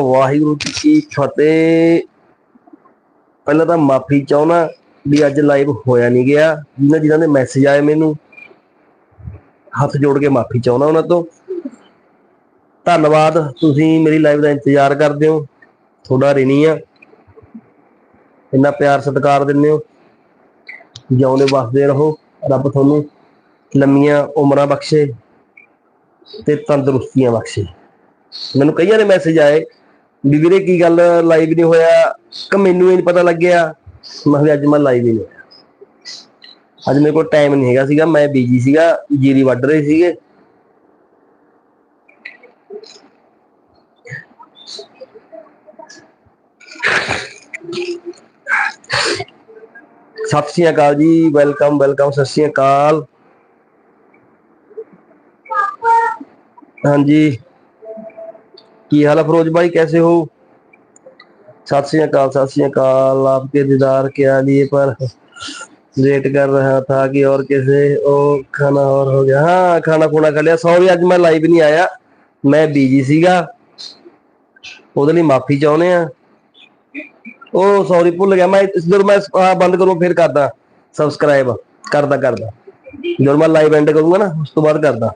ਵਾਹਿਗੁਰੂ ਜੀ ਕੀ ਫਤਿਹ। ਪਹਿਲਾਂ ਤਾਂ ਮਾਫੀ ਚਾਹਣਾ ਵੀ ਅੱਜ ਲਾਈਵ ਹੋਇਆ ਨਹੀਂ ਗਿਆ। ਜਿਨ੍ਹਾਂ ਜਿਨ੍ਹਾਂ ਦੇ ਮੈਸੇਜ ਆਏ ਮੈਨੂੰ, ਹੱਥ ਜੋੜ ਕੇ ਮਾਫੀ ਚਾਹਣਾ ਉਹਨਾਂ ਤੋਂ। ਧੰਨਵਾਦ, ਤੁਸੀਂ ਮੇਰੀ ਲਾਈਵ ਦਾ ਇੰਤਜ਼ਾਰ ਕਰਦੇ ਹੋ। ਤੁਹਾਡਾ ਰਿਣੀ ਆ। ਇੰਨਾ ਪਿਆਰ ਸਤਿਕਾਰ ਦਿੰਦੇ ਹੋ। ਜਿਉਂਦੇ ਵਸਦੇ ਰਹੋ। ਰੱਬ ਤੁਹਾਨੂੰ ਲੰਮੀਆਂ ਉਮਰਾਂ ਬਖਸ਼ੇ ਤੇ ਤੰਦਰੁਸਤੀਆਂ ਬਖਸ਼ੇ। ਮੈਨੂੰ ਕਈਆਂ ਦੇ ਮੈਸੇਜ ਆਏ। ਵੀ ਵੀਰੇ ਕੀ ਗੱਲ ਲਾਈਵ ਨਹੀਂ ਹੋਇਆ? ਕਿ ਮੈਨੂੰ ਹੀ ਨਹੀਂ ਪਤਾ ਲੱਗਿਆ? ਮੈਂ ਕਿਹਾ ਅੱਜ ਮੈਂ ਲਾਈਵ ਹੀ ਨਹੀਂ ਹੋਇਆ। ਅੱਜ ਮੇਰੇ ਕੋਲ ਟਾਈਮ ਨਹੀਂ ਹੈਗਾ ਸੀਗਾ। ਮੈਂ ਬੀਜੀ ਸੀਗਾ, ਜੀਰੀ ਵੱਢ ਰਹੇ ਸੀਗੇ। ਸਤਿ ਸ਼੍ਰੀ ਅਕਾਲ ਜੀ। ਵੈਲਕਮ ਵੈਲਕਮ ਸਤਿ ਸ਼੍ਰੀ ਅਕਾਲ। ਹਾਂਜੀ। ਕੀ ਹਾਲ ਹੈ ਫਿਰੋਜ਼ भाई कैसे हो सत श्री अकाल सत श्री अकाल आपके दीदार के लिए पर वेट कर रहा था कि और कैसे ओ खाना और हो गया हाँ खाना खुना खा लिया सॉरी ਅੱਜ ਮੈਂ ਲਾਈਵ ਨਹੀਂ ਆਇਆ ਮੈਂ ਬੀਜੀ ਸੀਗਾ ਉਹਦੇ ਲਈ ਮਾਫੀ ਚਾਹੁੰਦੇ ਆ ਉਹ ਸੌਰੀ ਭੁੱਲ ਗਿਆ ਮੈਂ ਜਦੋਂ ਮੈਂ ਆਹ ਬੰਦ ਕਰੂੰ ਫਿਰ ਕਰਦਾ ਸਬਸਕ੍ਰਾਈਬ ਕਰਦਾ ਕਰਦਾ ਜਦੋਂ ਮੈਂ ਲਾਈਵ ਐਂਡ ਕਰੂੰਗਾ ਨਾ ਉਸ ਤੋਂ ਬਾਅਦ ਕਰਦਾ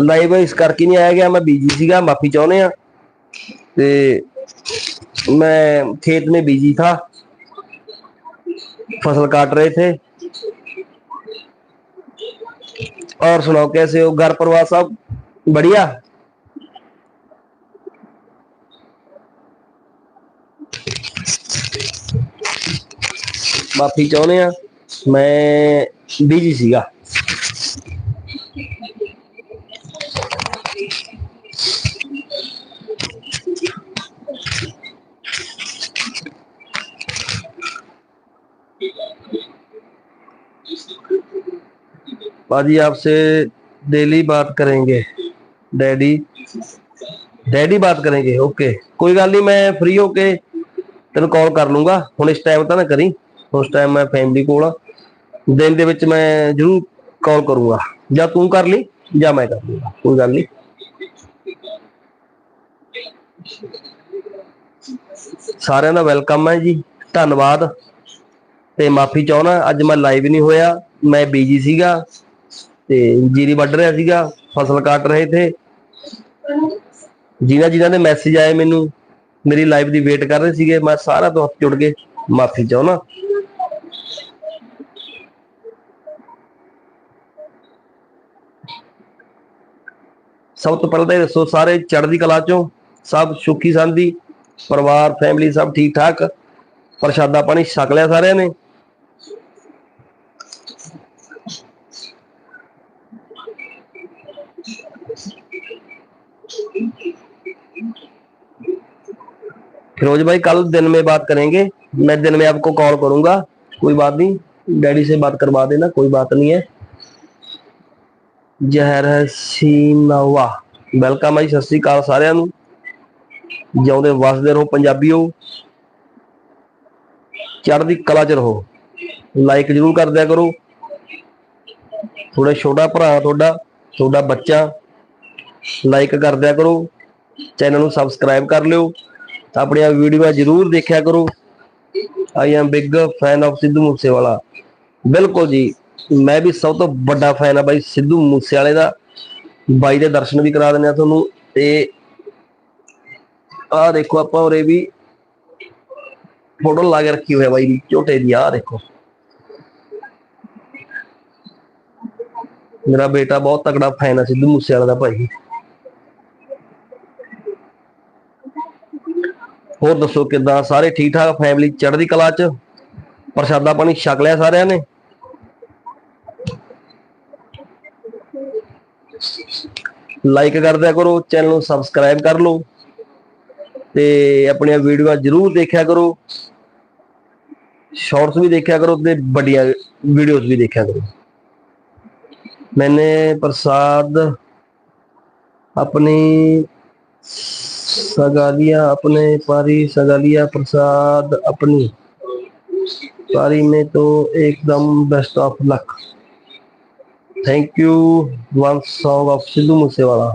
ਲਾਈਵ ਇਸ ਕਰਕੇ ਨਹੀਂ ਆਇਆ ਗਿਆ ਮੈਂ ਬੀਜੀ ਸੀਗਾ ਮਾਫੀ ਚਾਹੁੰਦੇ ਆ ਤੇ मैं खेत में बिजी था फसल काट रहे थे और सुनाओ कैसे हो घर परिवार सब बढ़िया ਮਾਫੀ ਚਾਹੁੰਦੇ ਆ ਮੈਂ ਬਿਜੀ ਸੀਗਾ बाजी आपसे डेली बात करेंगे डैडी ਡੈਡੀ ਬਾਤ ਕਰਾਂਗੇ ਓਕੇ ਕੋਈ ਗੱਲ ਨਹੀਂ ਮੈਂ ਫ੍ਰੀ ਹੋ ਕੇ ਤੈਨੂੰ ਕਾਲ ਕਰ ਲੂੰਗਾ ਹੁਣ ਇਸ ਟਾਈਮ ਤਾਂ ਨਾ ਕਰੀ ਉਸ ਟਾਈਮ ਮੈਂ ਫੈਮਿਲੀ ਕੋਲ ਆ ਦਿਨ ਦੇ ਵਿੱਚ ਮੈਂ ਜ਼ਰੂਰ ਕਾਲ ਕਰੂੰਗਾ ਜਾਂ ਤੂੰ ਕਰ ਲਈ ਜਾਂ ਮੈਂ ਕਰ ਲੂੰਗਾ ਕੋਈ ਗੱਲ ਨਹੀਂ ਸਾਰਿਆਂ ਦਾ ਵੈਲਕਮ ਹੈ ਜੀ ਧੰਨਵਾਦ ਤੇ ਮਾਫੀ ਚਾਹਣਾ ਅੱਜ ਮੈਂ ਲਾਈਵ ਨਹੀਂ ਹੋਇਆ, ਮੈਂ ਬੀਜੀ ਸੀਗਾ ਤੇ ਜੀਰੀ ਵੱਢ ਰਿਹਾ ਸੀਗਾ, ਫਸਲ ਕੱਟ ਰਹੇ ਥੇ ਜਿਨ੍ਹਾਂ ਜਿਨ੍ਹਾਂ ਦੇ ਮੈਸੇਜ ਆਏ ਮੈਨੂੰ, ਮੇਰੀ ਲਾਈਵ ਦੀ ਵੇਟ ਕਰ ਰਹੇ ਸੀਗੇ, ਮੈਂ ਸਾਰਾ ਤੋਂ ਹੱਥ ਜੁੜ ਕੇ ਮਾਫੀ ਚਾਹਣਾ ਸਭ ਤੋਂ ਪਹਿਲਾਂ ਤਾਂ ਦੱਸੋ, ਸਾਰੇ ਚੜ੍ਹਦੀ ਕਲਾ ਚੋਂ ਸਭ ਸੁਖੀ ਸੰਦੀ ਪਰਿਵਾਰ ਫੈਮਿਲੀ ਸਭ ਠੀਕ ਠਾਕ ਪ੍ਰਸ਼ਾਦਾ ਪਾਣੀ ਛਕ ਲਿਆ ਸਾਰਿਆਂ ਨੇ। फिरोज भाई कल दिन में बात करेंगे मैं दिन में आपको कॉल करूंगा कोई बात नहीं डैडी से बात करवा देना कोई बात नहीं है ਜ਼ਹਿਰ ਸੀਨਾਵਾ ਵੈਲਕਮ ਹੈ ਜੀ, ਸਤਿ ਸ੍ਰੀ ਅਕਾਲ ਸਾਰਿਆਂ ਨੂੰ ਜਿਉਂਦੇ ਵਸਦੇ ਰਹੋ ਪੰਜਾਬੀਓ ਚੜ੍ਹਦੀ ਕਲਾ ਚ ਰਹੋ ਲਾਈਕ ਜਰੂਰ ਕਰ ਦਿਆ ਕਰੋ ਥੋੜਾ ਛੋਟਾ ਭਰਾ ਤੁਹਾਡਾ ਤੁਹਾਡਾ ਬੱਚਾ ਲਾਈਕ ਕਰ ਦਿਆ ਕਰੋ ਚੈਨਲ ਨੂੰ ਸਬਸਕ੍ਰਾਈਬ ਕਰ ਲਿਓ ਆਪਣੀਆਂ ਵੀਡੀਓ ਜਰੂਰ ਦੇਖਿਆ ਕਰੋ। I am big fan of Sidhu Moosewala. ਬਿਲਕੁਲ ਜੀ, ਮੈਂ ਵੀ ਸਭ ਤੋਂ ਵੱਡਾ ਫੈਨ ਆ ਬਾਈ ਸਿੱਧੂ ਮੂਸੇਵਾਲੇ ਦਾ। ਬਾਈ ਦੇ ਦਰਸ਼ਨ ਵੀ ਕਰਾ ਦਿੰਦੇ ਆ ਤੁਹਾਨੂੰ ਤੇ ਆਹ ਦੇਖੋ ਆਪਾਂ ਉਰੇ ਵੀ ਫੋਟੋ ਲਾ ਕੇ ਰੱਖੀ ਹੋਇਆ ਬਾਈ ਦੀ, ਝੋਟੇ ਦੀ, ਆਹ ਦੇਖੋ। ਮੇਰਾ ਬੇਟਾ ਬਹੁਤ ਤਕੜਾ ਫੈਨ ਆ ਸਿੱਧੂ ਮੂਸੇਵਾਲੇ ਦਾ ਭਾਈ। ਹੋਰ ਦੱਸੋ ਕਿੱਦਾਂ? ਸਾਰੇ ਠੀਕ ਠਾਕ ਫੈਮਿਲੀ ਚੜ੍ਹਦੀ ਕਲਾ ਚ? ਪ੍ਰਸ਼ਾਦਾ ਪਾਣੀ ਛਕ ਲਿਆ ਸਾਰਿਆਂ ਨੇ? ਲਾਈਕ ਕਰ ਦਿਆ ਕਰੋ ਚੈਨਲ ਨੂੰ ਸਬਸਕ੍ਰਾਈਬ ਕਰ ਲਓ ਤੇ ਆਪਣੀਆਂ ਵੀਡੀਓਆਂ ਜ਼ਰੂਰ ਦੇਖਿਆ ਕਰੋ। ਸ਼ਾਰਟਸ ਵੀ ਦੇਖਿਆ ਕਰੋ ਤੇ ਵੱਡੀਆਂ ਵੀਡੀਓਜ਼ ਵੀ ਦੇਖਿਆ ਕਰੋ। ਮੈਨੇ ਪ੍ਰਸਾਦ ਆਪਣੀ सगालिया अपने पारी सगालिया प्रसाद अपनी पारी में तो एकदम best of luck thank you one song of Sidhu Moosewala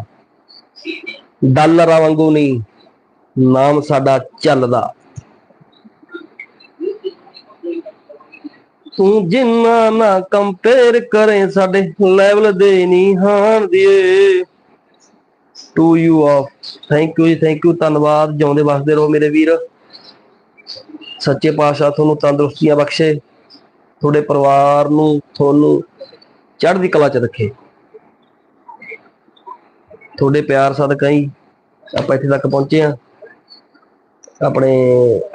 ਡਾਲਰਾਂ ਵਾਂਗੂ ਨਹੀਂ ਨਾਮ ਸਾਡਾ ਚੱਲਦਾ ਤੂੰ ਜਿੰਨਾ ਨਾ ਕੰਪੇਅਰ ਕਰੇ ਸਾਡੇ ਲੈਵਲ ਦੇ ਨਹੀਂ ਹਾਣ ਦੀਏ to you of thank you ਜੀ ਥੈਂਕ ਯੂ ਧੰਨਵਾਦ, ਜਿਉਂਦੇ ਵਸਦੇ ਰਹੋ ਮੇਰੇ ਵੀਰ। ਸੱਚੇ ਪਾਤਸ਼ਾਹ ਤੁਹਾਨੂੰ ਤੰਦਰੁਸਤੀਆਂ ਬਖਸ਼ੇ। ਤੁਹਾਡੇ ਪਰਿਵਾਰ ਨੂੰ, ਤੁਹਾਨੂੰ ਚੜ੍ਹਦੀ ਕਲਾ ਚ ਰੱਖੇ। ਤੁਹਾਡੇ ਪਿਆਰ ਸਦਕਾ ਹੀ ਆਪਾਂ ਇੱਥੇ ਤੱਕ ਪਹੁੰਚੇ ਆ ਆਪਣੇ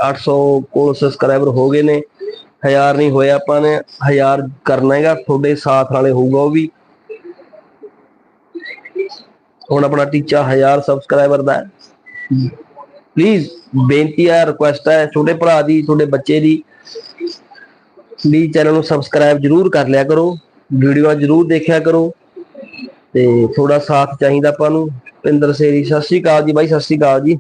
800 ਕੋਲ ਸਬਸਕ੍ਰਾਈਬਰ ਹੋ ਗਏ ਨੇ। ਹਜ਼ਾਰ ਨਹੀਂ ਹੋਇਆ ਆਪਾਂ ਨੇ। ਹਜ਼ਾਰ ਕਰਨਾ ਹੈਗਾ। ਤੁਹਾਡੇ ਸਾਥ ਨਾਲੇ ਹੋਊਗਾ ਉਹ ਵੀ। ਹੁਣ ਆਪਣਾ ਟੀਚਾ 1000 ਸਬਸਕ੍ਰਾਈਬਰ ਦਾ ਹੈ। ਪਲੀਜ਼ ਬੇਨਤੀ ਹੈ ਰਿਕੁਐਸਟ ਹੈ ਛੋਟੇ ਭਰਾ ਦੀ, ਤੁਹਾਡੇ ਬੱਚੇ ਦੀ ਪਲੀਜ਼ ਚੈਨਲ ਨੂੰ ਸਬਸਕ੍ਰਾਈਬ ਜਰੂਰ ਕਰ ਲਿਆ ਕਰੋ। ਵੀਡੀਓ ਜਰੂਰ ਦੇਖਿਆ ਕਰੋ। ਤੇ ਥੋੜਾ ਸਾਥ ਚਾਹੀਦਾ ਆਪਾਂ ਨੂੰ। ਪਿੰਦਰ ਸੇਰੀ, ਸਤਿ ਸ਼੍ਰੀ ਅਕਾਲ ਜੀ ਬਾਈ, ਸਤਿ ਸ਼੍ਰੀ ਅਕਾਲ ਜੀ।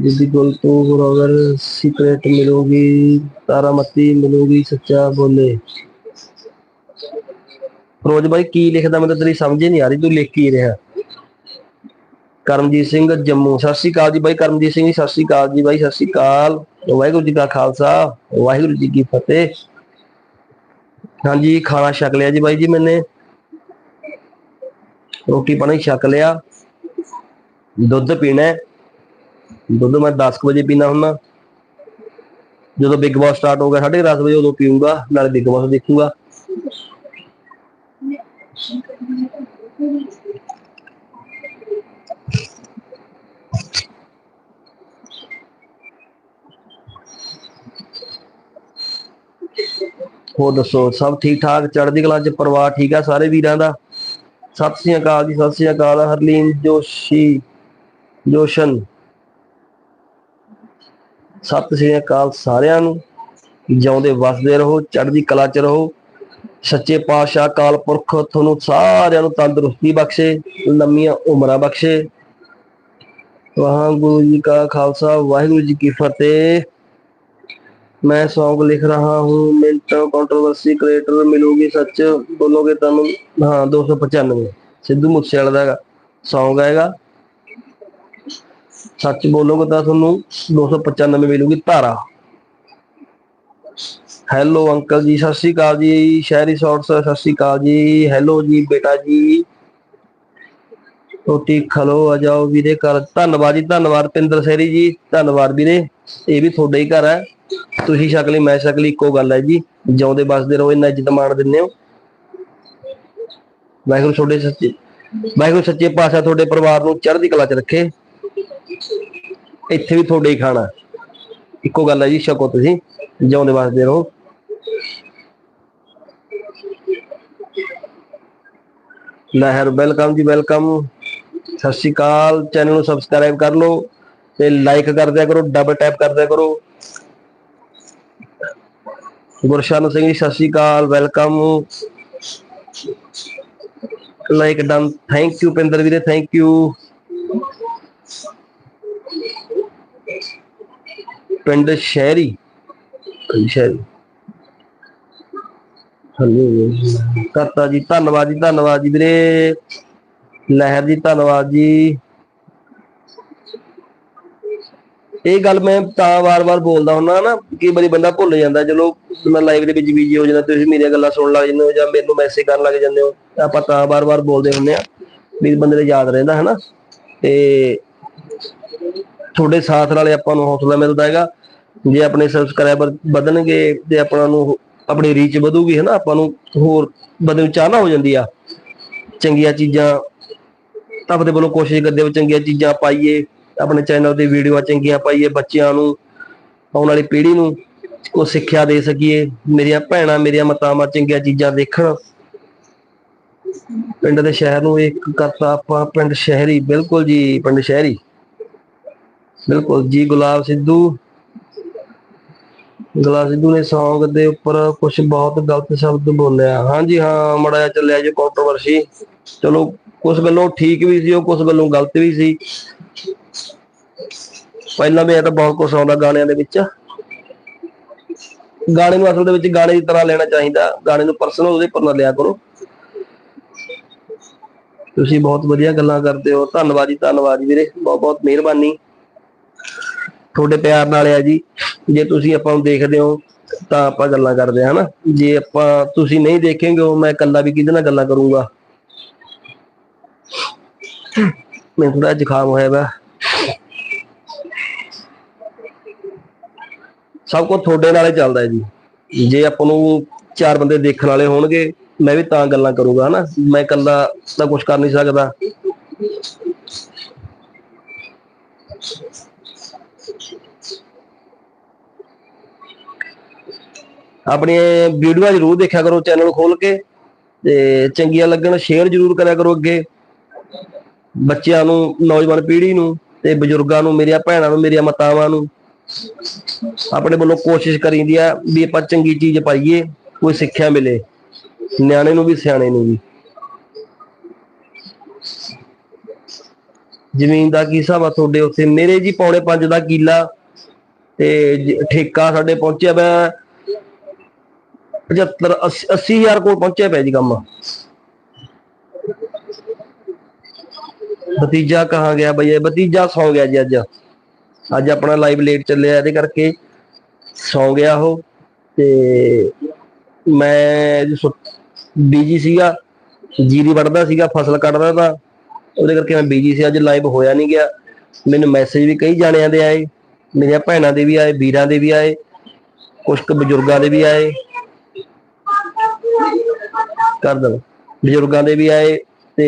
ਜਿੱਦੀ ਕੋਲ ਤੋਂ ਬਰੋਗਰ ਸੀਕ੍ਰੇਟ ਮਿਲੂਗੀ, ਤਾਰਾਮਤੀ ਮਿਲੂਗੀ, ਸੱਚਾ ਬੋਲੇ। ਫਿਰੋਜ਼ ਬਾਈ ਕੀ ਲਿਖਦਾ ਮੈਨੂੰ ਤੇਰੀ ਸਮਝ ਹੀ ਨਹੀਂ ਆ ਰਹੀ, ਤੂੰ ਲਿਖ ਕੀ ਰਿਹਾ? ਕਰਮਜੀਤ ਸਿੰਘ ਜੰਮੂ, ਸਤਿ ਸ਼੍ਰੀ ਅਕਾਲ ਜੀ ਬਾਈ, ਕਰਮਜੀਤ ਸਿੰਘ ਜੀ, ਸਤਿ ਸ਼੍ਰੀ ਅਕਾਲ ਜੀ ਬਾਈ, ਸਤਿ ਸ਼੍ਰੀ ਅਕਾਲ। ਵਾਹਿਗੁਰੂ ਜੀ ਕਾ ਖਾਲਸਾ, ਵਾਹਿਗੁਰੂ ਜੀ ਕੀ ਫਤਿਹ। ਹਾਂਜੀ, ਖਾਣਾ ਛਕ ਲਿਆ ਜੀ ਬਾਈ ਜੀ ਮੈਨੇ। ਰੋਟੀ ਪਾਣੀ ਛਕ ਲਿਆ। ਦੁੱਧ ਪੀਣਾ ਦੁੱਧ ਮੈਂ 10 ਕੁ ਵਜੇ ਪੀਣਾ ਹੁੰਦਾ। ਜਦੋਂ ਬਿਗ ਬਾਸ ਸਟਾਰਟ ਹੋ ਗਿਆ 10:30 ਵਜੇ ਉਦੋਂ ਪੀਊਂਗਾ, ਨਾਲੇ ਬਿਗ ਬਾਸ ਦੇਖੂਗਾ। ਹੋਰ ਦੱਸੋ, ਸਭ ਠੀਕ ਠਾਕ? ਚੜ੍ਹਦੀ ਕਲਾ ਚ ਪਰਿਵਾਰ ਠੀਕ ਆ ਸਾਰੇ ਵੀਰਾਂ ਦਾ? ਸਤਿ ਸ੍ਰੀ ਅਕਾਲ ਜੀ, ਸਤਿ ਸ੍ਰੀ ਅਕਾਲ, ਹਰਲੀਨ, ਜੋਸ਼ੀ, ਜੋਸ਼ਨ। ਸਤਿ ਸ੍ਰੀ ਅਕਾਲ ਸਾਰਿਆਂ ਨੂੰ। ਜਿਉਂਦੇ ਵਸਦੇ ਰਹੋ, ਚੜ੍ਹਦੀ ਕਲਾ ਚ ਰਹੋ। ਸੱਚੇ ਪਾਤਸ਼ਾਹ ਅਕਾਲ ਪੁਰਖ ਤੁਹਾਨੂੰ ਸਾਰਿਆਂ ਨੂੰ ਤੰਦਰੁਸਤੀ ਬਖਸ਼ੇ ਲੰਮੀਆਂ ਉਮਰਾਂ ਬਖਸ਼ੇ ਵਾਹਿਗੁਰੂ ਜੀ ਕਾ ਖਾਲਸਾ ਵਾਹਿਗੁਰੂ ਜੀ ਕੀ ਫਤਿਹ मैं सॉन्ग लिख रहा हूँ मिनट कंट्रोवर्सी क्रिएटर मिलूगी सच बोलोगे तुम हाँ दो सौ पचानवे सिद्धू मूसेवाले ਦਾ ਹੈਗਾ ਸੌਂਗ ਆਏਗਾ ਸੱਚ ਬੋਲੋਗੇ ਤਾਂ ਤੁਹਾਨੂੰ 295 ਮਿਲੂਗੀ ਧਾਰਾ ਹੈਲੋ ਅੰਕਲ ਜੀ, ਸਤਿ ਸ਼੍ਰੀ ਅਕਾਲ ਜੀ, ਸ਼ਹਿਰੀ ਸ਼ਾਰਟਸ ਸਤਿ ਸ਼੍ਰੀ ਅਕਾਲ ਜੀ, ਹੈਲੋ ਜੀ ਬੇਟਾ ਜੀ। ਰੋਟੀ ਖਲੋ, ਆ ਜਾਓ ਵੀਰੇ ਘਰ। ਧੰਨਵਾਦ ਜੀ, ਧੰਨਵਾਦ ਪਿੰਦਰ ਸੈਰੀ ਜੀ, ਧੰਨਵਾਦ ਵੀਰੇ। ਇਹ ਵੀ ਤੁਹਾਡਾ ਹੀ ਘਰ ਹੈ। ਤੁਸੀਂ ਸ਼ਕਲੀ ਮੈਂ ਸ਼ਕਲੀ ਲਈ ਇੱਕੋ ਗੱਲ ਹੈ ਜੀ। ਜਿਉਂਦੇ ਬਸਦੇ ਰਹੋ, ਇੰਨਾ ਇੱਜ਼ਤ ਮਾਣ ਦਿੰਦੇ ਹੋ। ਵਾਹਿਗੁਰੂ ਤੁਹਾਡੇ ਸੱਚੇ ਵਾਹਿਗੁਰੂ ਸੱਚੇ ਪਾਤਸ਼ਾਹ ਤੁਹਾਡੇ ਪਰਿਵਾਰ ਨੂੰ ਚੜ੍ਹਦੀ ਕਲਾ 'ਚ ਰੱਖੇ। ਇੱਥੇ ਵੀ ਤੁਹਾਡੇ ਹੀ ਖਾਣਾ। ਇੱਕੋ ਗੱਲ ਹੈ ਜੀ, ਛਕੋ ਤੁਸੀਂ। ਜਿਉਂਦੇ ਬਸਦੇ ਰਹੋ। ਲਹਿਰ ਵੈਲਕਮ ਜੀ, ਵੈਲਕਮ। ਸਤਿ ਸ਼੍ਰੀ ਅਕਾਲ। ਚੈਨਲ ਨੂੰ ਸਬਸਕ੍ਰਾਈਬ ਕਰ ਲਓ ਤੇ ਲਾਈਕ ਕਰ ਦਿਆ ਕਰੋ ਡਬਲ ਟੈਪ ਕਰ ਦਿਆ ਕਰੋ। ਗੁਰਸ਼ਨ ਸਿੰਘ ਜੀ, ਸਤਿ ਸ਼੍ਰੀ ਅਕਾਲ, welcome. Like done thank you Pinder ਵੀਰੇ ਥੈਂਕ ਯੂ ਪਿੰਡ ਸ਼ਹਿਰੀ। ਸ਼ਹਿਰੀ। ਹਾਂਜੀ ਕਰਤਾ ਜੀ, ਧੰਨਵਾਦ ਜੀ ਧੰਨਵਾਦ ਜੀ ਵੀਰੇ। ਲਹਿਰ ਜੀ, ਧੰਨਵਾਦ ਜੀ। ਇਹ ਗੱਲ ਮੈਂ ਤਾਂ ਵਾਰ-ਵਾਰ ਬੋਲਦਾ ਹੁੰਦਾ ਨਾ, ਕਈ ਵਾਰੀ ਬੰਦਾ ਭੁੱਲ ਜਾਂਦਾ ਚਲੋ ਮੈਂ ਲਾਈਵ ਦੇ ਵਿੱਚ ਬੀਜੀ ਹੋ ਜਾਂਦਾ, ਤੁਸੀਂ ਮੇਰੀਆਂ ਗੱਲਾਂ ਸੁਣਨ ਲੱਗ ਜਾਂਦੇ ਹੋ ਜਾਂ ਮੈਨੂੰ ਮੈਸੇਜ ਕਰਨ ਲੱਗ ਜਾਂਦੇ ਹੋ, ਆਪਾਂ ਤਾਂ ਵਾਰ-ਵਾਰ ਬੋਲਦੇ ਹੁੰਦੇ ਆ ਵੀ ਬੰਦੇ ਦੇ ਯਾਦ ਰਹਿੰਦਾ, ਹਨਾ? ਤੇ ਤੁਹਾਡੇ ਸਾਥ ਨਾਲੇ ਆਪਾਂ ਨੂੰ ਹੌਸਲਾ ਮਿਲਦਾ ਹੈਗਾ। ਜੇ ਆਪਣੇ ਸਬਸਕ੍ਰਾਈਬਰ ਵਧਣਗੇ, ਤੇ ਆਪਣਾ ਨੂੰ ਆਪਣੀ ਰੀਚ ਵਧੂਗੀ ਹਨਾ, ਆਪਾਂ ਨੂੰ ਹੋਰ ਬੰਦੇ ਨੂੰ ਚਾਹਨਾ ਹੋ ਜਾਂਦੀ ਆ। ਚੰਗੀਆਂ ਚੀਜ਼ਾਂ ਆਪਦੇ ਵੱਲੋਂ ਕੋਸ਼ਿਸ਼ ਕਰਦੇ ਹੋ ਚੰਗੀਆਂ ਚੀਜ਼ਾਂ ਪਾਈਏ, ਆਪਣੇ ਚੈਨਲ ਤੇ ਵੀਡੀਓਆਂ ਚੰਗੀਆਂ ਪਾਈਏ ਬੱਚਿਆਂ ਨੂੰ, ਆਉਣ ਵਾਲੀ ਪੀੜ੍ਹੀ ਨੂੰ ਕੋ ਸਿੱਖਿਆ ਦੇ ਸਕੀਏ, ਮੇਰੀਆਂ ਭੈਣਾਂ, ਮੇਰੀਆਂ ਮਾਤਾਵਾਂ ਚੰਗੀਆਂ ਚੀਜ਼ਾਂ ਦੇਖਣ। ਪਿੰਡ ਦੇ ਸ਼ਹਿਰ ਨੂੰ ਇੱਕ ਕਰਤਾ ਆਪਾਂ, ਪਿੰਡ ਸ਼ਹਿਰੀ, ਬਿਲਕੁਲ ਜੀ, ਪਿੰਡ ਸ਼ਹਿਰੀ। ਬਿਲਕੁਲ ਜੀ, ਗੁਲਾਬ ਸਿੱਧੂ। ਗੁਲਾਬ ਸਿੱਧੂ ਨੇ ਸੌਂਗ ਦੇ ਉੱਪਰ ਕੁਝ ਬਹੁਤ ਗਲਤ ਸ਼ਬਦ ਬੋਲਿਆ। ਹਾਂਜੀ ਹਾਂ, ਮੜਾ ਜਿਹਾ ਚੱਲਿਆ ਜੀ ਕੰਟਰੋਵਰਸੀ ਚਲੋ ਕੁਝ ਗੱਲੋਂ ਠੀਕ ਵੀ ਸੀ, ਉਹ ਕੁਝ ਗੱਲੋਂ ਗਲਤ ਵੀ ਸੀ। ਪਹਿਲਾਂ ਵੀ ਇਹ ਤਾਂ ਬਹੁਤ ਕੁਝ ਆਉਂਦਾ ਗਾਣਿਆਂ ਦੇ ਵਿੱਚ। ਗਾਣੇ ਨੂੰ ਅਸਲ ਦੇ ਵਿੱਚ ਗਾਣੇ ਦੀ ਤਰ੍ਹਾਂ ਲੈਣਾ ਚਾਹੀਦਾ। ਗਾਣੇ ਨੂੰ ਪਰਸਨਲ ਉਹਦੇ ਪਰ ਨਾ ਲਿਆ ਕਰੋ। ਤੁਸੀਂ ਬਹੁਤ ਵਧੀਆ ਗੱਲਾਂ ਕਰਦੇ ਹੋ। ਧੰਨਵਾਦ ਜੀ ਧੰਨਵਾਦ ਜੀ ਵੀਰੇ। ਬਹੁਤ ਬਹੁਤ ਮਿਹਰਬਾਨੀ। ਤੁਹਾਡੇ ਪਿਆਰ ਨਾਲ ਆ ਜੀ। ਜੇ ਤੁਸੀਂ ਆਪਾਂ ਨੂੰ ਦੇਖਦੇ ਹੋ, ਤਾਂ ਆਪਾਂ ਗੱਲਾਂ ਕਰਦੇ ਹਾਂ, ਹਨਾ? ਜੇ ਆਪਾਂ ਤੁਸੀਂ ਨਹੀਂ ਦੇਖੇਗੇ, ਉਹ ਮੈਂ ਇਕੱਲਾ ਵੀ ਕਿਹਦੇ ਨਾਲ ਗੱਲਾਂ ਕਰੂੰਗਾ? ਮੈਨੂੰ ਥੋੜਾ ਜ਼ੁਕਾਮ ਹੋਇਆ ਵਾ ਸਭ ਕੁਝ ਤੁਹਾਡੇ ਨਾਲ ਚੱਲਦਾ ਹੈ ਜੀ। ਜੇ ਆਪਾਂ ਨੂੰ ਚਾਰ ਬੰਦੇ ਦੇਖਣ ਵਾਲੇ ਹੋਣਗੇ, ਮੈਂ ਵੀ ਤਾਂ ਗੱਲਾਂ ਕਰੂੰਗਾ, ਹਨਾ? ਮੈਂ ਇਕੱਲਾ ਤਾਂ ਕੁਝ ਕਰ ਨਹੀਂ ਸਕਦਾ। ਆਪਣੇ ਵੀਡੀਓ ਜ਼ਰੂਰ ਦੇਖਿਆ ਕਰੋ ਚੈਨਲ ਖੋਲ ਕੇ ਤੇ ਚੰਗੀਆਂ ਲੱਗਣ ਸ਼ੇਅਰ ਜ਼ਰੂਰ ਕਰਿਆ ਕਰੋ ਅੱਗੇ। ਬੱਚਿਆਂ ਨੂੰ, ਨੌਜਵਾਨ ਪੀੜ੍ਹੀ ਨੂੰ ਤੇ ਬਜ਼ੁਰਗਾਂ ਨੂੰ, ਮੇਰੀਆਂ ਭੈਣਾਂ ਨੂੰ, ਮੇਰੀਆਂ ਮਾਤਾਵਾਂ ਨੂੰ। ਆਪਣੇ ਵੱਲੋਂ ਕੋਸ਼ਿਸ਼ ਕਰੀਦੀ ਆ ਵੀ ਆਪਾਂ ਚੰਗੀ ਚੀਜ਼ ਪਾਈਏ, ਕੋਈ ਸਿੱਖਿਆ ਮਿਲੇ। ਨਿਆਣੇ ਨੂੰ ਵੀ, ਸਿਆਣੇ ਨੂੰ ਵੀ। ਜ਼ਮੀਨ ਦਾ ਕੀ ਹਿਸਾਬ ਆ ਤੁਹਾਡੇ ਉੱਥੇ? ਮੇਰੇ ਜੀ ਪੌਣੇ 5 ਦਾ ਕਿੱਲਾ ਤੇ ਠੇਕਾ ਸਾਡੇ ਪਹੁੰਚਿਆ ਵਾ 75 80 ਹਜ਼ਾਰ ਕੋਲ ਪਹੁੰਚਿਆ ਪਿਆ ਜੀ ਕੰਮ। ਭਤੀਜਾ ਕਹਾ ਗਿਆ ਬਈ, ਇਹ ਭਤੀਜਾ ਸੌ ਗਿਆ ਜੀ ਅੱਜ। ਅੱਜ ਆਪਣਾ ਲਾਈਵ ਲੇਟ ਚੱਲਿਆ, ਇਹਦੇ ਕਰਕੇ ਸੌ ਗਿਆ ਉਹ। ਤੇ ਮੈਂ ਬੀਜੀ ਸੀਗਾ, ਜੀਰੀ ਵੜਦਾ ਸੀਗਾ, ਫਸਲ ਕੱਢਦਾ ਤਾਂ, ਉਹਦੇ ਕਰਕੇ ਮੈਂ ਬੀਜੀ ਸੀ, ਅੱਜ ਲਾਈਵ ਹੋਇਆ ਨਹੀਂ ਗਿਆ। ਮੈਨੂੰ ਮੈਸੇਜ ਵੀ ਕਈ ਜਾਣਿਆਂ ਦੇ ਆਏ, ਮੇਰੀਆਂ ਭੈਣਾਂ ਦੇ ਵੀ ਆਏ, ਵੀਰਾਂ ਦੇ ਵੀ ਆਏ ਕੁਝ ਕੁ ਬਜ਼ੁਰਗਾਂ ਦੇ ਵੀ ਆਏ। ਕਰ ਦੇਣ। ਬਜ਼ੁਰਗਾਂ ਦੇ ਵੀ ਆਏ ਤੇ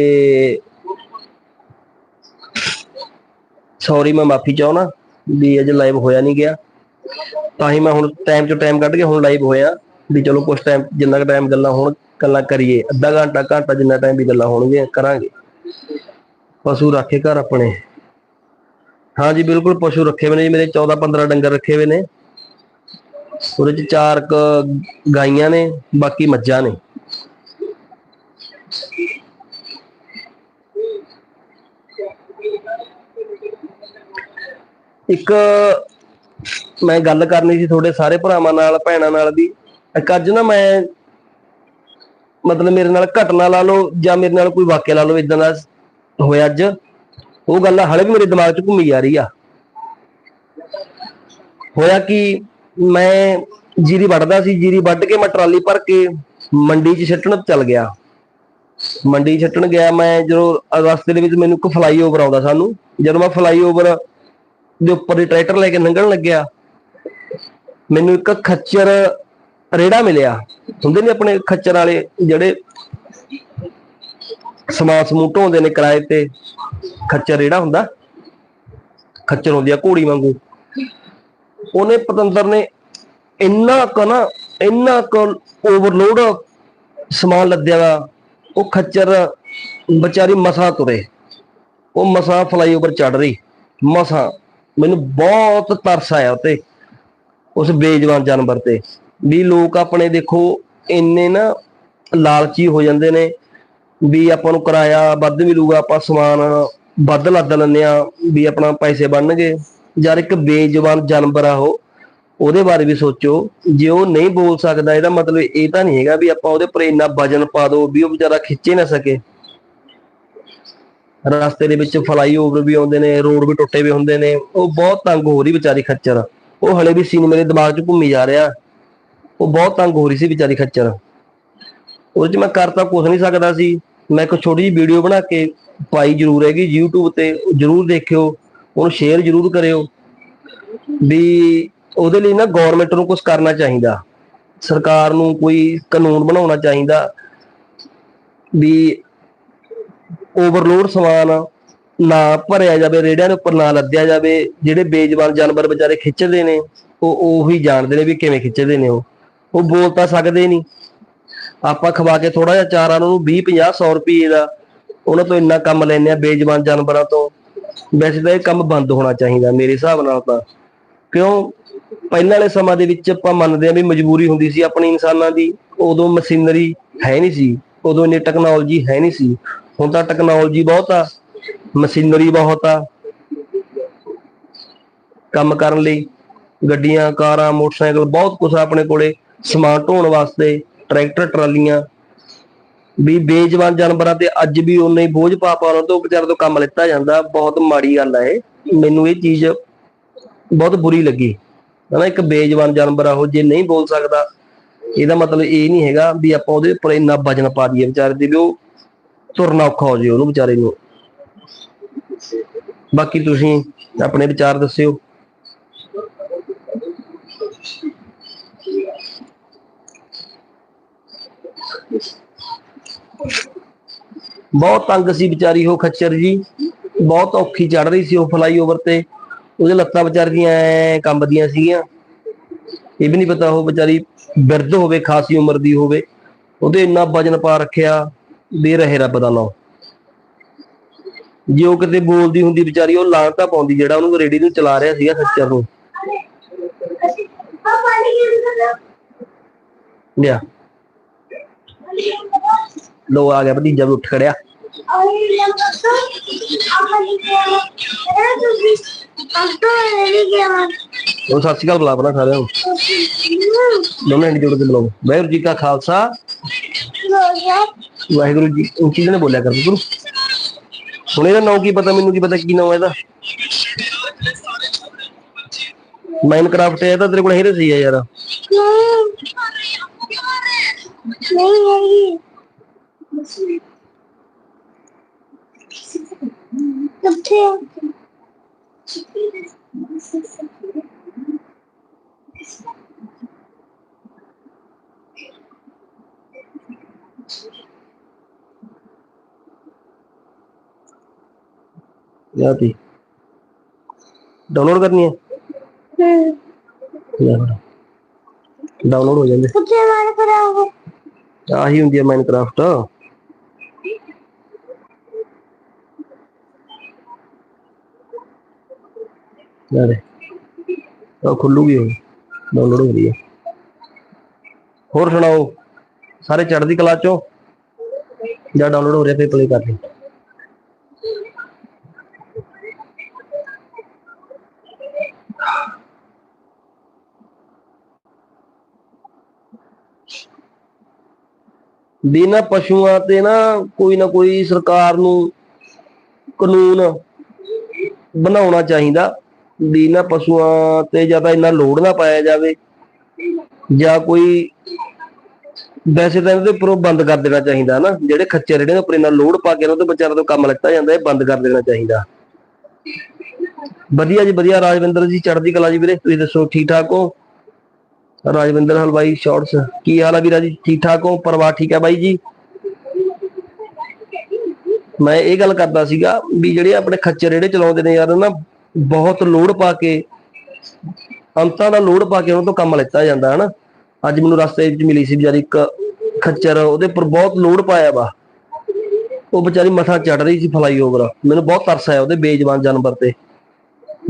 ਸੌਰੀ ਮੈਂ ਮਾਫੀ ਚਾਹਣਾ ਵੀ ਅੱਜ ਲਾਈਵ ਹੋਇਆ ਨਹੀਂ ਗਿਆ। ਤਾਂ ਹੀ ਮੈਂ ਹੁਣ ਟਾਈਮ ਚੋਂ ਟਾਈਮ ਕੱਢ ਕੇ ਹੁਣ ਲਾਈਵ ਹੋਇਆ ਵੀ ਚਲੋ ਕੁਝ ਟਾਈਮ ਜਿੰਨਾ ਕੁ ਟਾਈਮ ਗੱਲਾਂ ਹੋਣ, ਗੱਲਾਂ ਕਰੀਏ। ਅੱਧਾ ਘੰਟਾ ਘੰਟਾ ਜਿੰਨਾ ਟਾਈਮ ਵੀ ਗੱਲਾਂ ਹੋਣਗੀਆਂ, ਕਰਾਂਗੇ। ਪਸ਼ੂ ਰੱਖੇ ਘਰ ਆਪਣੇ। ਹਾਂਜੀ ਬਿਲਕੁਲ ਪਸ਼ੂ ਰੱਖੇ ਹੋਏ ਨੇ ਜੀ। ਮੇਰੇ 14 15 ਡੰਗਰ ਰੱਖੇ ਹੋਏ ਨੇ। ਉਹਦੇ ਚ ਚਾਰ ਕ ਗਾਈਆਂ ਨੇ, ਬਾਕੀ ਮੱਝਾਂ ਨੇ। ਇੱਕ ਮੈਂ ਗੱਲ ਕਰਨੀ ਸੀ ਤੁਹਾਡੇ ਸਾਰੇ ਭਰਾਵਾਂ ਨਾਲ, ਭੈਣਾਂ ਨਾਲ ਵੀ ਇੱਕ ਅੱਜ ਨਾ ਮੈਂ ਮਤਲਬ ਮੇਰੇ ਨਾਲ ਘਟਨਾ ਲਾ ਲਓ ਜਾਂ ਮੇਰੇ ਨਾਲ ਕੋਈ ਵਾਕਿਆ ਲਾ ਲਓ ਇਦਾਂ ਦਾ ਹੋਇਆ ਅੱਜ। ਉਹ ਗੱਲ ਹਲੇ ਵੀ ਮੇਰੇ ਦਿਮਾਗ 'ਚ ਘੁੰਮੀ ਜਾ ਰਹੀ ਆ। ਹੋਇਆ ਕਿ, ਮੈਂ ਜੀਰੀ ਵੱਢਦਾ ਸੀ, ਜੀਰੀ ਵੱਢ ਕੇ ਮੈਂ ਟਰਾਲੀ ਭਰ ਕੇ ਮੰਡੀ 'ਚ ਛੱਟਣ ਚੱਲ ਗਿਆ। ਮੰਡੀ 'ਚ ਛੱਟਣ ਗਿਆ, ਮੈਂ ਜਦੋਂ ਰਸਤੇ ਦੇ ਵਿੱਚ ਮੈਨੂੰ ਇੱਕ ਫਲਾਈਓਵਰ ਆਉਂਦਾ ਸਾਨੂੰ, ਜਦੋਂ ਮੈਂ ਫਲਾਈਓਵਰ ਦੇ ਉੱਪਰ ਦੀ ਟਰੈਕਟਰ ਲੈ ਕੇ ਲੰਘਣ ਲੱਗਿਆ। ਮੈਨੂੰ ਇੱਕ ਖੱਚਰ ਰੇੜਾ ਮਿਲਿਆ। ਹੁੰਦੇ ਨੇ ਆਪਣੇ ਖੱਚਰ ਵਾਲੇ ਜਿਹੜੇ ਸਮਾਨ ਸਮੂਹ ਢੋਂਦੇ ਨੇ ਕਿਰਾਏ ਤੇ? ਖੱਚਰ ਰੇੜਾ ਹੁੰਦਾ। ਖੱਚਰ ਹੁੰਦੀ ਆ ਘੋੜੀ ਵਾਂਗੂ। ਉਹਨੇ ਪਤੰਦਰ ਨੇ ਇੰਨਾ ਕੁ ਨਾ, ਇੰਨਾ ਕੁ ਓਵਰਲੋਡ ਸਮਾਨ ਲੱਦਿਆ ਵਾ। ਉਹ ਖੱਚਰ ਵਿਚਾਰੀ ਮਸਾ ਤੁਰੇ। ਉਹ ਮਸਾ ਫਲਾਈਓਵਰ ਚੜ ਰਹੀ। ਮਸਾ ਮੈਨੂੰ ਬਹੁਤ ਤਰਸ ਆਇਆ ਉਤੇ, ਉਸ ਬੇਜਵਾਨ ਜਾਨਵਰ ਤੇ, ਵੀ ਲੋਕ ਆਪਣੇ ਦੇਖੋ ਇੰਨੇ ਨਾ ਲਾਲਚੀ ਹੋ ਜਾਂਦੇ ਨੇ, ਵੀ ਆਪਾਂ ਨੂੰ ਕਿਰਾਇਆ ਵੱਧ ਮਿਲੂਗਾ, ਆਪਾਂ ਸਮਾਨ ਵੱਧ ਲੱਦ ਲੈਂਦੇ ਆ ਵੀ ਆਪਣਾ ਪੈਸੇ ਬਣਨਗੇ, ਯਾਰ ਇੱਕ ਬੇਜਵਾਨ ਜਾਨਵਰ ਆ ਉਹ, ਉਹਦੇ ਬਾਰੇ ਵੀ ਸੋਚੋ, ਜੇ ਉਹ ਨਹੀਂ ਬੋਲ ਸਕਦਾ, ਇਹਦਾ ਮਤਲਬ ਇਹ ਤਾਂ ਨਹੀਂ ਹੈਗਾ ਵੀ ਆਪਾਂ ਉਹਦੇ ਉੱਪਰ ਇੰਨਾ ਵਜਨ ਪਾ ਦੋ ਵੀ ਉਹ ਵਿਚਾਰਾ ਖਿੱਚੇ ਨਾ ਸਕੇ। ਰਸਤੇ ਦੇ ਵਿੱਚ ਫਲਾਈਓਵਰ ਵੀ ਆਉਂਦੇ ਨੇ, ਰੋਡ ਵੀ ਟੁੱਟੇ ਵੀ ਹੁੰਦੇ ਨੇ, ਉਹ ਬਹੁਤ ਤੰਗ ਹੋ ਰਹੀ ਵਿਚਾਰੀ ਖੱਚਰ। ਉਹ ਹਲੇ ਵੀ ਸੀਨ ਮੇਰੇ ਦਿਮਾਗ 'ਚ ਘੁੰਮੀ ਜਾ ਰਿਹਾ। ਉਹ ਬਹੁਤ ਤੰਗ ਹੋ ਰਹੀ ਸੀ ਵਿਚਾਰੀ ਖੱਚਰ। ਉਹਦੇ 'ਚ ਮੈਂ ਕਰ ਕੁਝ ਨਹੀਂ ਸਕਦਾ ਸੀ। ਮੈਂ ਇੱਕ ਛੋਟੀ ਜਿਹੀ ਵੀਡੀਓ ਬਣਾ ਕੇ ਪਾਈ ਜ਼ਰੂਰ ਹੈਗੀ YouTube ਤੇ ਜ਼ਰੂਰ ਦੇਖਿਓ। ਉਹਨੂੰ ਸ਼ੇਅਰ ਜ਼ਰੂਰ ਕਰਿਓ। ਵੀ ਉਹਦੇ ਲਈ ਨਾ ਗਵਰਨਮੈਂਟ ਨੂੰ ਕੁਝ ਕਰਨਾ ਚਾਹੀਦਾ। ਸਰਕਾਰ ਨੂੰ ਕੋਈ ਕਾਨੂੰਨ ਬਣਾਉਣਾ ਚਾਹੀਦਾ। ਵੀ ਓਵਰਲੋਡ ਸਮਾਨ ਨਾ ਭਰਿਆ ਜਾਵੇ, ਰੇੜਿਆਂ ਦੇ ਉੱਪਰ ਨਾ ਲੱਦਿਆ ਜਾਵੇ, ਜਿਹੜੇ ਬੇਜ਼ਬਾਨ ਜਾਨਵਰ ਵਿਚਾਰੇ ਖਿੱਚਦੇ ਨੇ, ਉਹ ਉਹੀ ਜਾਣਦੇ ਨੇ ਵੀ ਕਿਵੇਂ ਖਿੱਚਦੇ ਨੇ ਉਹ। ਉਹ ਬੋਲ ਤਾਂ ਸਕਦੇ ਨਹੀਂ। ਆਪਾਂ ਖਵਾ ਕੇ ਥੋੜਾ ਜਿਹਾ ਚਾਰਾਂ ਨੂੰ 20 50 100 ਰੁਪਏ ਦਾ ਉਹਨਾਂ ਤੋਂ ਇੰਨਾ ਕੰਮ ਲੈਨੇ ਆ ਬੇਜ਼ਬਾਨ ਜਾਨਵਰਾਂ ਤੋਂ। ਵੈਸੇ ਤਾਂ ਇਹ ਕੰਮ ਬੰਦ ਹੋਣਾ ਚਾਹੀਦਾ ਮੇਰੇ ਹਿਸਾਬ ਨਾਲ ਤਾਂ। ਕਿਉਂ? ਪਹਿਲਾਂ ਵਾਲੇ ਸਮਾਂ ਦੇ ਵਿੱਚ ਆਪਾਂ ਮੰਨਦੇ ਆ ਵੀ ਮਜਬੂਰੀ ਹੁੰਦੀ ਸੀ ਆਪਣੀ ਇਨਸਾਨਾਂ ਦੀ। ਉਦੋਂ ਮਸ਼ੀਨਰੀ ਹੈ ਨਹੀਂ ਸੀ। ਉਦੋਂ ਇੰਨੀ ਟੈਕਨੋਲੋਜੀ ਹੈ ਨਹੀਂ ਸੀ। ਹੁਣ ਤਾਂ ਟੈਕਨੋਲੋਜੀ ਬਹੁਤ ਆ ਮਸ਼ੀਨਰੀ ਬਹੁਤ ਆ। ਕੰਮ ਕਰਨ ਲਈ ਗੱਡੀਆਂ, ਕਾਰਾਂ, ਮੋਟਰਸਾਈਕਲ ਬਹੁਤ ਕੁਝ ਆਪਣੇ ਕੋਲੇ, ਸਮਾਨ ਢੋਣ ਵਾਸਤੇ, ਟਰੈਕਟਰ, ਟਰਾਲੀਆਂ। ਵੀ ਬੇਜਵਾਨ ਜਾਨਵਰਾਂ ਤੇ ਅੱਜ ਵੀ ਉਨਾ ਹੀ ਬੋਝ ਪਾ ਪਾ ਉਹਨਾਂ ਤੋਂ ਵਿਚਾਰੇ ਤੋਂ ਕੰਮ ਲਿੱਤਾ ਜਾਂਦਾ, ਬਹੁਤ ਮਾੜੀ ਗੱਲ ਆ ਇਹ। ਮੈਨੂੰ ਇਹ ਚੀਜ਼ ਬਹੁਤ ਬੁਰੀ ਲੱਗੀ। ਹਨਾ, ਇੱਕ ਬੇਜਵਾਨ ਜਾਨਵਰ ਆ ਉਹ, ਜੇ ਨਹੀਂ ਬੋਲ ਸਕਦਾ, ਇਹਦਾ ਮਤਲਬ ਇਹ ਨਹੀਂ ਹੈਗਾ ਵੀ ਆਪਾਂ ਉਹਦੇ ਉੱਪਰ ਇੰਨਾ ਵਜਨ ਪਾ ਦਈਏ ਵਿਚਾਰੇ ਤੇ ਵੀ ਉਹ ਤੁਰਨਾ ਔਖਾ ਹੋ ਜੇ ਉਹਨੂੰ ਵਿਚਾਰੇ ਨੂੰ। ਬਾਕੀ ਤੁਸੀਂ ਆਪਣੇ ਵਿਚਾਰ ਦੱਸਿਓ। ਬਹੁਤ ਤੰਗ ਸੀ ਵਿਚਾਰੀ ਉਹ ਖੱਚਰ ਜੀ। ਬਹੁਤ ਔਖੀ ਚੜ ਰਹੀ ਸੀ ਉਹ ਫਲਾਈਓਵਰ ਤੇ। ਉਹਦੇ ਲੱਤਾਂ ਵਿਚਾਰ ਦੀਆਂ ਐ ਕੰਬਦੀਆਂ ਸੀਗੀਆਂ। ਇਹ ਵੀ ਨਹੀਂ ਪਤਾ ਉਹ ਵਿਚਾਰੀ ਬਿਰਧ ਹੋਵੇ, ਖਾਸੀ ਉਮਰ ਦੀ ਹੋਵੇ। ਉਹਦੇ ਇੰਨਾ ਵਜਨ ਪਾ ਰੱਖਿਆ। ਦੇ ਰਹੇ ਰੱਬ ਦਾ ਨਾਮ ਜੇ ਉਹ ਕਿਤੇ ਬੋਲਦੀ ਹੁੰਦੀ ਵਿਚਾਰੀ ਉਹ ਲਾਂਤਾ ਪਾਉਂਦੀ ਜਿਹੜਾ ਉਹਨੂੰ ਰੇੜੀ ਨੂੰ ਚਲਾ ਰਿਹਾ ਸੀਗਾ ਖੱਚਰ ਨੂੰ। ਲਿਆ। ਲੋ ਆ ਗਿਆ ਭਤੀਜਾ ਵੀ ਉੱਠ ਖੜਿਆ। ਉਹ ਸਤਿ ਸ਼੍ਰੀ ਅਕਾਲ ਬੁਲਾ ਬਣਾ ਸਾਰਿਆਂ ਨੂੰ। ਦੋਨੇ ਹੰਡੀ ਜੋੜ ਕੇ ਬੁਲਾਓ। ਵਾਹਿਗੁਰੂ ਜੀ ਕਾ ਖਾਲਸਾ। ਵਾਹਿਗੁਰੂ ਜੀ ਕਿਹਦੇ ਨੇ ਬੋਲਿਆ ਕਰ ਗੁਰੂ? ਹੁਣ ਇਹਦਾ ਨਾਮ ਕੀ ਪਤਾ, ਮੈਨੂੰ ਕੀ ਪਤਾ ਕੀ ਨਾਮ ਹੈ ਇਹਦਾ? ਮਾਈਨਕ੍ਰਾਫਟ ਹੈ ਤਾਂ ਤੇਰੇ ਕੋਲ ਹੈਰੇ ਸਹੀ ਹੈ ਯਾਰ। ਯਾ ਤੀ। ਡਾਊਨਲੋਡ ਕਰਨੀ ਹੈ। ਡਾਊਨਲੋਡ ਹੋ ਜਾਂਦੇ। ਆਹੀ ਹੁੰਦੀ ਹੈ ਮਾਈਨਕ੍ਰਾਫਟ ਯਾਰੇ ਉਹ ਖੁੱਲੂਗੀ ਉਹ ਡਾਊਨਲੋਡ ਹੋ ਰਹੀ ਹੈ ਹੋਰ ਸੁਣਾਓ? ਸਾਰੇ ਚੜ੍ਹਦੀ ਕਲਾ ਚੋਂ? ਜਾਂ ਡਾਊਨਲੋਡ ਹੋ ਰਿਹਾ ਫੇਰ ਪਲੇ ਕਰ ਲਈ? ਵੀ ਨਾ ਪਸ਼ੂਆਂ ਤੇ ਨਾ ਕੋਈ ਨਾ ਕੋਈ ਸਰਕਾਰ ਨੂੰ ਕਾਨੂੰਨ ਬਣਾਉਣਾ ਚਾਹੀਦਾ। ਵੀ ਨਾ ਪਸ਼ੂਆਂ ਤੇ ਜ਼ਿਆਦਾ ਇੰਨਾ ਲੋਡ ਨਾ ਪਾਇਆ ਜਾਵੇ ਜਾਂ ਕੋਈ ਵੈਸੇ ਤਾਂ ਇਹਦੇ ਉੱਪਰੋਂ ਬੰਦ ਕਰ ਦੇਣਾ ਚਾਹੀਦਾ ਨਾ। ਜਿਹੜੇ ਖੱਚਰ ਜਿਹੜੇ ਉੱਪਰ ਇੰਨਾ ਲੋਡ ਪਾ ਕੇ ਉਹਨਾਂ ਤੋਂ ਵਿਚਾਰਾਂ ਤੋਂ ਕੰਮ ਲਿੱਤਾ ਜਾਂਦਾ, ਇਹ ਬੰਦ ਕਰ ਦੇਣਾ ਚਾਹੀਦਾ। ਵਧੀਆ ਜੀ, ਵਧੀਆ। ਰਾਜਵਿੰਦਰ ਜੀ, ਚੜ੍ਹਦੀ ਕਲਾ ਜੀ ਵੀਰੇ, ਤੁਸੀਂ ਦੱਸੋ ਠੀਕ ਠਾਕ ਹੋ? ਰਾਜਵਿੰਦਰ ਹਲਵਾਈ ਸ਼ਾਰਟਸ ਕੀ ਹਾਲ ਆ ਵੀਰਾ ਜੀ? ਠੀਕ ਠਾਕ ਹੋ? ਪਰਿਵਾਰ ਠੀਕ ਹੈ ਬਾਈ ਜੀ? ਮੈਂ ਇਹ ਗੱਲ ਕਰਦਾ ਸੀਗਾ ਵੀ ਜਿਹੜੇ ਆਪਣੇ ਖੱਚਰ ਜਿਹੜੇ ਚਲਾਉਂਦੇ ਨੇ ਯਾਰ, ਨਾ ਬਹੁਤ ਲੋਡ ਪਾ ਕੇ, ਅੰਤਾਂ ਦਾ ਲੋਡ ਪਾ ਕੇ ਉਹਨਾਂ ਤੋਂ ਕੰਮ ਲੈਤਾ ਜਾਂਦਾ, ਹਨਾ? ਅੱਜ ਮੈਨੂੰ ਰਸਤੇ ਵਿੱਚ ਮਿਲੀ ਸੀ ਵਿਚਾਰੀ ਇੱਕ ਖੱਚਰ, ਉਹਦੇ ਉੱਪਰ ਬਹੁਤ ਲੋਡ ਪਾਇਆ ਵਾ। ਉਹ ਵਿਚਾਰੀ ਮੱਥਾ ਚੜ ਰਹੀ ਸੀ ਫਲਾਈਓਵਰ ਮੈਨੂੰ ਬਹੁਤ ਤਰਸ ਆਇਆ ਉਹਦੇ ਬੇਜਵਾਨ ਜਾਨਵਰ ਤੇ।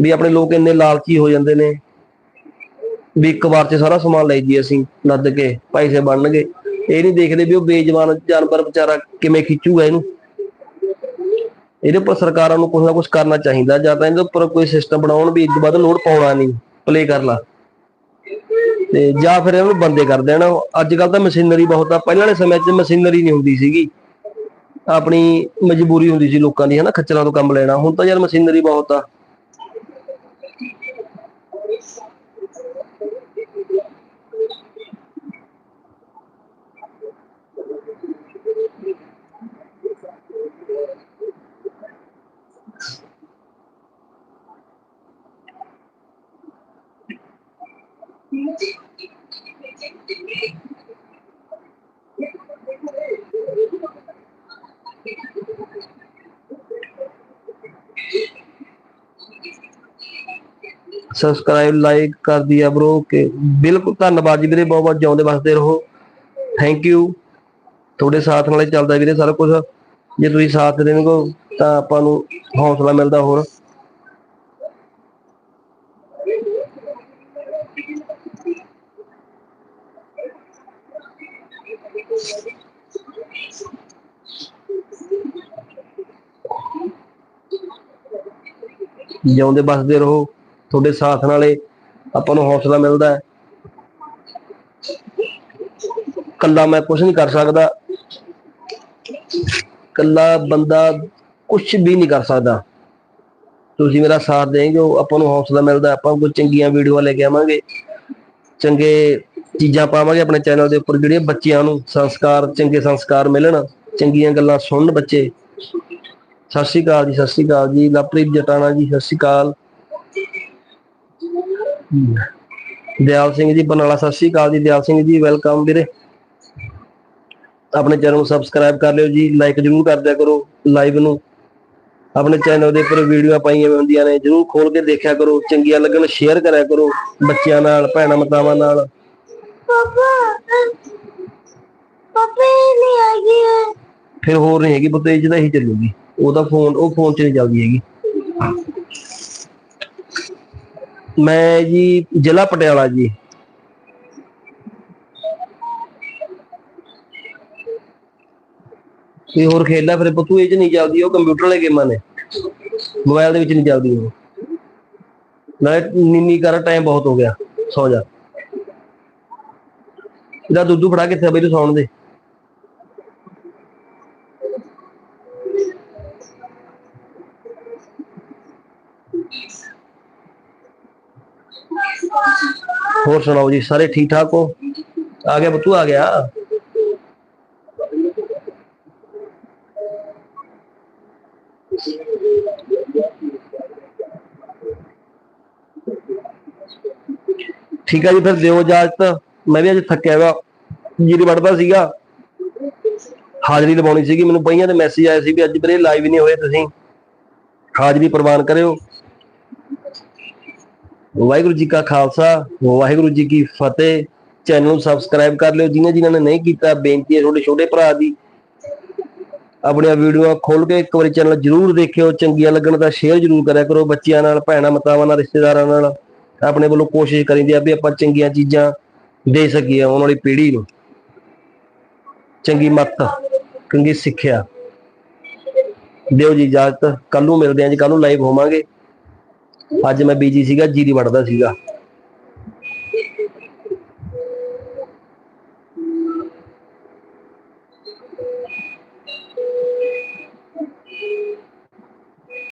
ਵੀ ਆਪਣੇ ਲੋਕ ਇੰਨੇ ਲਾਲਚੀ ਹੋ ਜਾਂਦੇ ਨੇ। ਵੀ ਇੱਕ ਵਾਰ 'ਚ ਸਾਰਾ ਸਮਾਨ ਲੈ ਜੀ ਅਸੀਂ ਲੱਦ ਕੇ, ਪੈਸੇ ਬਣਨਗੇ। ਇਹ ਨਹੀਂ ਦੇਖਦੇ ਵੀ ਉਹ ਬੇਜਵਾਨ ਜਾਨਵਰ ਵਿਚਾਰਾ ਕਿਵੇਂ ਖਿੱਚੂਗਾ ਇਹਨੂੰ। ਇਹਦੇ ਉੱਪਰ ਸਰਕਾਰਾਂ ਨੂੰ ਕੁਝ ਨਾ ਕੁਝ ਕਰਨਾ ਚਾਹੀਦਾ, ਜਾਂ ਤਾਂ ਇਹਦੇ ਉੱਪਰ ਕੋਈ ਸਿਸਟਮ ਬਣਾਉਣ ਵੀ ਇਸ ਵੱਧ ਲੋਡ ਪਾਉਣਾ ਨਹੀਂ ਪਲੇ ਕਰ ਲਾ। ਤੇ ਜਾਂ ਫਿਰ ਇਹਨੂੰ ਬੰਦੇ ਕਰ ਦੇਣ। ਅੱਜ ਕੱਲ ਤਾਂ ਮਸ਼ੀਨਰੀ ਬਹੁਤ ਆ, ਪਹਿਲਾਂ ਵਾਲੇ ਸਮੇਂ 'ਚ ਮਸ਼ੀਨਰੀ ਨਹੀਂ ਹੁੰਦੀ ਸੀਗੀ। ਆਪਣੀ ਮਜਬੂਰੀ ਹੁੰਦੀ ਸੀ ਲੋਕਾਂ ਦੀ, ਹਨਾ, ਖੱਚਰਾਂ ਤੋਂ ਕੰਮ ਲੈਣਾ। ਹੁਣ ਤਾਂ ਯਾਰ ਮਸ਼ੀਨਰੀ ਬਹੁਤ ਆ। ਸਬਸਕ੍ਰਾਈਬ ਲਾਈਕ ਕਰ ਦਿਆ ਬ్రో ਕਿ ਬਿਲਕੁਲ ਧੰਨਵਾਦ ਜੀ ਵੀਰੇ, ਬਹੁਤ ਬਹੁਤ ਜਿਉਂਦੇ ਵਸਦੇ ਰਹੋ। ਥੈਂਕ ਯੂ ਤੁਹਾਡੇ ਸਾਥ ਨਾਲ ਹੀ ਚੱਲਦਾ ਵੀਰੇ ਸਾਰਾ ਕੁਝ ਜੇ ਤੁਸੀਂ ਸਾਥ ਦੇਣਗੇ ਤਾਂ ਆਪਾਂ ਨੂੰ ਹੌਸਲਾ ਮਿਲਦਾ ਹੋਰ। ਜਿਉਂਦੇ ਬਸਦੇ ਰਹੋ। ਤੁਹਾਡੇ ਸਾਥ ਨਾਲੇ ਆਪਾਂ ਨੂੰ ਹੌਸਲਾ ਮਿਲਦਾ ਹੈ। ਕੱਲਾ ਮੈਂ ਕੁਝ ਨਹੀਂ ਕਰ ਸਕਦਾ। ਕੱਲਾ ਬੰਦਾ ਕੁਝ ਵੀ ਨਹੀਂ ਕਰ ਸਕਦਾ। ਤੁਸੀਂ ਮੇਰਾ ਸਾਥ ਦੇਂਗੇ ਆਪਾਂ ਨੂੰ ਹੌਸਲਾ ਮਿਲਦਾ ਆਪਾਂ ਕੋਈ ਚੰਗੀਆਂ ਵੀਡੀਓ ਲੈ ਕੇ ਆਵਾਂਗੇ। ਚੰਗੇ ਚੀਜ਼ਾਂ ਪਾਵਾਂਗੇ ਆਪਣੇ ਚੈਨਲ ਦੇ ਉੱਪਰ, ਜਿਹੜੀਆਂ ਬੱਚਿਆਂ ਨੂੰ ਸੰਸਕਾਰ, ਚੰਗੇ ਸੰਸਕਾਰ ਮਿਲਣ। ਚੰਗੀਆਂ ਗੱਲਾਂ ਸੁਣਨ ਬੱਚੇ। ਸਤਿ ਸ਼੍ਰੀ ਅਕਾਲ ਜੀ, ਸਤਿ ਸ਼੍ਰੀ ਅਕਾਲ ਜੀ। ਲਵਪ੍ਰੀਤ ਜਟਾਣਾ ਜੀ, ਸਤਿ ਸ਼੍ਰੀ ਅਕਾਲ। ਦਿਆਲ ਸਿੰਘ ਜੀ ਬਨਾਲਾ ਸਤਿ ਸ਼੍ਰੀ ਅਕਾਲ ਜੀ। ਦਿਆਲ ਸਿੰਘ ਜੀ ਵੈਲਕਮ ਵੀਰੇ। ਆਪਣੇ ਚੈਨਲ ਨੂੰ ਸਬਸਕ੍ਰਾਈਬ ਕਰ ਲਿਓ ਜੀ ਲਾਈਕ ਜਰੂਰ ਕਰ ਦਿਆ ਕਰੋ ਲਾਈਵ ਨੂੰ। ਆਪਣੇ ਚੈਨਲ ਦੇ ਉੱਪਰ ਵੀਡੀਓ ਪਾਈਆਂ ਹੁੰਦੀਆਂ ਨੇ ਜਰੂਰ ਖੋਲ ਕੇ ਦੇਖਿਆ ਕਰੋ। ਚੰਗੀਆਂ ਲੱਗਣ ਸ਼ੇਅਰ ਕਰਿਆ ਕਰੋ ਬੱਚਿਆਂ ਨਾਲ ਭੈਣਾਂ ਮਤਾਵਾਂ ਨਾਲ। ਪਾਪਾ ਪਾਪਾ ਇਹ ਨਹੀਂ ਆਈ ਹੈ। ਫਿਰ ਹੋਰ ਨਹੀਂ ਹੈਗੀ ਪੁੱਤ ਇਹ ਤਾਂ ਇਹੀ ਚੱਲੂਗੀ। ਉਹਦਾ ਫੋਨ ਉਹ ਫੋਨ 'ਚ ਨਹੀਂ ਚੱਲਦੀ ਹੈਗੀ। ਮੈਂ ਜੀ ਜ਼ਿਲ੍ਹਾ ਪਟਿਆਲਾ ਜੀ। ਕੋਈ ਹੋਰ ਖੇਡਦਾ ਫਿਰ ਪੁੱਤੂ ਇਹ 'ਚ ਨਹੀਂ ਚੱਲਦੀ, ਉਹ ਕੰਪਿਊਟਰ ਵਾਲੇ ਗੇਮਾਂ ਨੇ। ਮੋਬਾਈਲ ਦੇ ਵਿੱਚ ਨਹੀਂ ਚੱਲਦੀ ਉਹ। ਨਾਲੇ ਨੀਨੀ ਕਰ ਟਾਈਮ ਬਹੁਤ ਹੋ ਗਿਆ, ਸੌ ਜਾ। ਇਹਦਾ ਦੁੱਧੂ ਫੜਾ ਕਿੱਥੇ ਬਈ ਤੂੰ ਸੌਣ ਦੇ। ਹੋਰ ਸੁਣਾਓ ਜੀ, ਸਾਰੇ ਠੀਕ ਠਾਕ ਹੋ? ਆ ਗਿਆ ਬੱਤੂ, ਆ ਗਿਆ। ਠੀਕ ਆ ਜੀ, ਫਿਰ ਦਿਓ ਇਜਾਜ਼ਤ। ਮੈਂ ਵੀ ਅੱਜ ਥੱਕਿਆ ਵਾ। ਜੀਰੀ ਵੜਦਾ ਸੀਗਾ। ਹਾਜ਼ਰੀ ਲਵਾਉਣੀ ਸੀਗੀ। ਮੈਨੂੰ ਪਈਆਂ ਦੇ ਮੈਸੇਜ ਆਏ ਸੀ ਵੀ ਅੱਜ ਵੀਰੇ ਲਾਈਵ ਨਹੀਂ ਹੋਏ ਤੁਸੀਂ। ਹਾਜ਼ਰੀ ਪ੍ਰਵਾਨ ਕਰਿਓ। ਵਾਹਿਗੁਰੂ ਜੀ ਕਾ ਖਾਲਸਾ, ਵਾਹਿਗੁਰੂ ਜੀ ਕੀ ਫਤਿਹ। ਚੈਨਲ ਨੂੰ ਸਬਸਕ੍ਰਾਈਬ ਕਰ ਲਿਓ, ਜਿਨ੍ਹਾਂ ਜਿਨ੍ਹਾਂ ਨੇ ਨਹੀਂ ਕੀਤਾ, ਬੇਨਤੀ ਹੈ ਤੁਹਾਡੇ ਛੋਟੇ ਭਰਾ ਦੀ। ਆਪਣੀਆਂ ਵੀਡੀਓ ਖੋਲ ਕੇ ਇੱਕ ਵਾਰੀ ਚੈਨਲ ਜਰੂਰ ਦੇਖਿਓ, ਚੰਗੀਆਂ ਲੱਗਣ ਦਾ ਸ਼ੇਅਰ ਜਰੂਰ ਕਰਿਆ ਕਰੋ, ਬੱਚਿਆਂ ਨਾਲ, ਭੈਣਾਂ, ਮਤਾਵਾਂ ਨਾਲ, ਰਿਸ਼ਤੇਦਾਰਾਂ ਨਾਲ। ਆਪਣੇ ਵੱਲੋਂ ਕੋਸ਼ਿਸ਼ ਕਰੀਦੀ ਆ ਵੀ ਆਪਾਂ ਚੰਗੀਆਂ ਚੀਜ਼ਾਂ ਦੇ ਸਕੀਏ ਆਉਣ ਵਾਲੀ ਪੀੜ੍ਹੀ ਨੂੰ। ਚੰਗੀ ਮੱਤ, ਚੰਗੀ ਸਿੱਖਿਆ। ਦਿਓ ਜੀ ਇਜਾਜ਼ਤ। ਕੱਲ ਨੂੰ ਮਿਲਦੇ ਆਂ ਜੀ ਕੱਲ ਨੂੰ ਲਾਈਵ ਹੋਵਾਂਗੇ। ਅੱਜ ਮੈਂ ਬੀਜੀ ਸੀਗਾ ਜੀਰੀ ਵੜਦਾ ਸੀਗਾ।